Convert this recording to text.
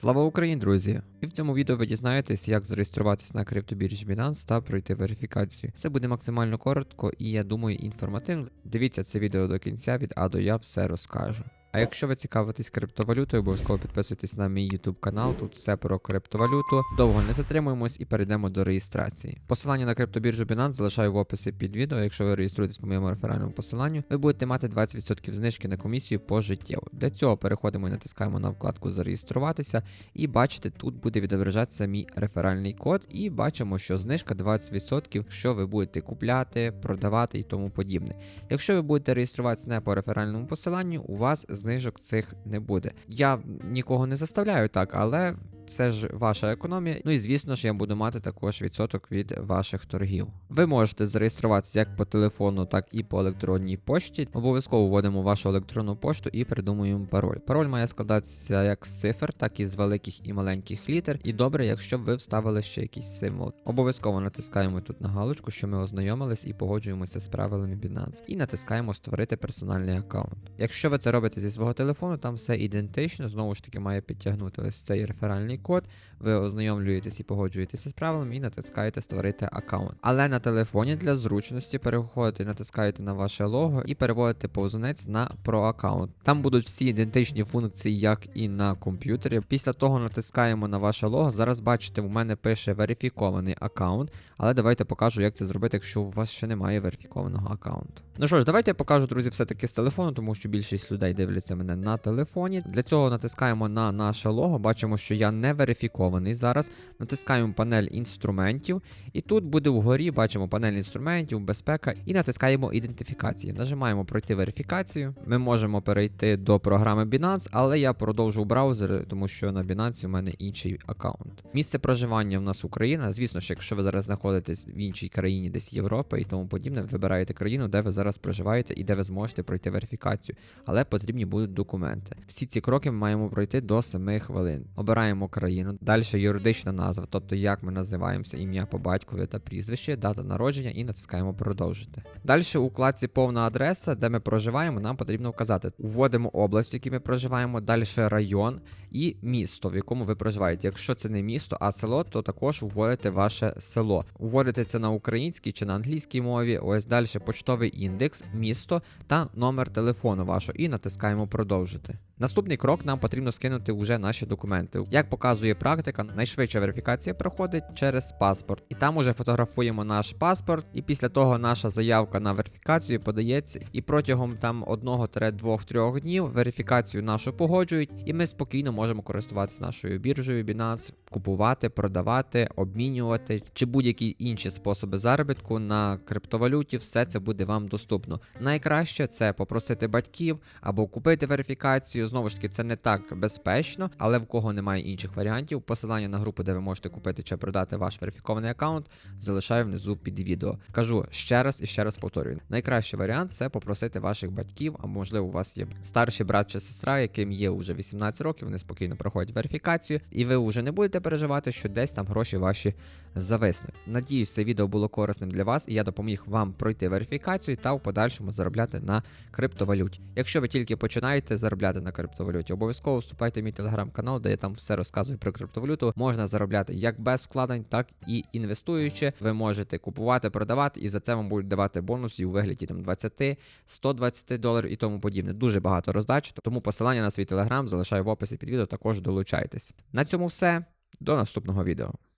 Слава Україні, друзі! І в цьому відео ви дізнаєтесь, як зареєструватися на криптобіржі Binance та пройти верифікацію. Це буде максимально коротко і я думаю інформативно. Дивіться це відео до кінця, від А до Я все розкажу. А якщо ви цікавитесь криптовалютою, обов'язково підписуйтесь на мій YouTube канал. Тут все про криптовалюту. Довго не затримуємось і перейдемо до реєстрації. Посилання на криптобіржу Binance залишаю в описі під відео. Якщо ви реєструєтесь по моєму реферальному посиланню, ви будете мати 20% знижки на комісію пожиттєво. Для цього переходимо і натискаємо на вкладку Зареєструватися. І бачите, тут буде відображатися мій реферальний код, і бачимо, що знижка 20%, що ви будете купляти, продавати і тому подібне. Якщо ви будете реєструватися не по реферальному посиланню, у вас знижок цих не буде. Я нікого не заставляю так, але це ж ваша економія. Ну і звісно ж, я буду мати також відсоток від ваших торгів. Ви можете зареєструватися як по телефону, так і по електронній пошті. Обов'язково вводимо вашу електронну пошту і придумуємо пароль. Пароль має складатися як з цифр, так і з великих і маленьких літер. І добре, якщо ви вставили ще якийсь символ. Обов'язково натискаємо тут на галочку, що ми ознайомились і погоджуємося з правилами Binance. І натискаємо Створити персональний аккаунт. Якщо ви це робите зі свого телефону, там все ідентично, знову ж таки має підтягнути ось цей реферальний код. Ви ознайомлюєтесь і погоджуєтеся з правилами і натискаєте Створити аккаунт. Але на телефоні для зручності переходите, натискаєте на ваше лого і переводите повзунець на про аккаунт. Там будуть всі ідентичні функції, як і на комп'ютері. Після того натискаємо на ваше лого. Зараз бачите, у мене пише верифікований аккаунт. Але давайте покажу, як це зробити, якщо у вас ще немає верифікованого аккаунту. Ну що ж, давайте я покажу, друзі, все-таки з телефону, тому що більшість людей дивляться мене на телефоні. Для цього натискаємо на наше лого. Бачимо, що я не верифікований зараз. Натискаємо панель інструментів, і тут буде вгорі, бачимо панель інструментів, безпека, і натискаємо ідентифікації. Нажимаємо пройти верифікацію. Ми можемо перейти до програми Binance, але я продовжу браузер, тому що на Binance у мене інший аккаунт. Місце проживання в нас Україна. Звісно ж, якщо ви зараз знаходитесь в іншій країні, десь Європи і тому подібне, вибираєте країну, де ви зараз проживаєте і де ви зможете пройти верифікацію. Але потрібні будуть документи. Всі ці кроки ми маємо пройти до 7 хвилин. Обираємо країну, далі юридична назва, тобто як ми називаємося, ім'я по батькові та прізвище, дата народження і натискаємо продовжити. Далі у вкладці повна адреса, де ми проживаємо, нам потрібно вказати. Вводимо область, в якій ми проживаємо, далі район і місто, в якому ви проживаєте. Якщо це не місто, а село, то також вводите ваше село. Вводите це на українській чи на англійській мові. Ось далі почтовий індекс, місто та номер телефону вашого, і натискаємо продовжити. Наступний крок нам потрібно скинути вже наші документи. Як показує практика, найшвидша верифікація проходить через паспорт. І там уже фотографуємо наш паспорт, і після того наша заявка на верифікацію подається. І протягом там 1-2-3 днів верифікацію нашу погоджують, і ми спокійно можемо користуватися нашою біржею Binance, купувати, продавати, обмінювати чи будь-які інші способи заробітку на криптовалюті. Все це буде вам доступно. Найкраще це попросити батьків або купити верифікацію. Знову ж таки, це не так безпечно, але в кого немає інших варіантів, посилання на групу, де ви можете купити чи продати ваш верифікований аккаунт, залишаю внизу під відео. Кажу ще раз і ще раз повторюю. Найкращий варіант це попросити ваших батьків, або можливо у вас є старший брат чи сестра, яким є вже 18 років, вони спокійно проходять верифікацію, і ви вже не будете переживати, що десь там гроші ваші зависнуть. Надіюсь, це відео було корисним для вас, і я допоміг вам пройти верифікацію та в подальшому заробляти на криптовалюті. Якщо ви тільки починаєте заробляти на криптовалюті, обов'язково вступайте в мій телеграм-канал, де я там все розказую про криптовалюту. Можна заробляти як без вкладень, так і інвестуючи. Ви можете купувати, продавати, і за це вам будуть давати бонуси у вигляді там 20, 120 доларів і тому подібне. Дуже багато роздач. Тому посилання на свій телеграм залишаю в описі під відео. Також долучайтесь. На цьому все. До наступного відео.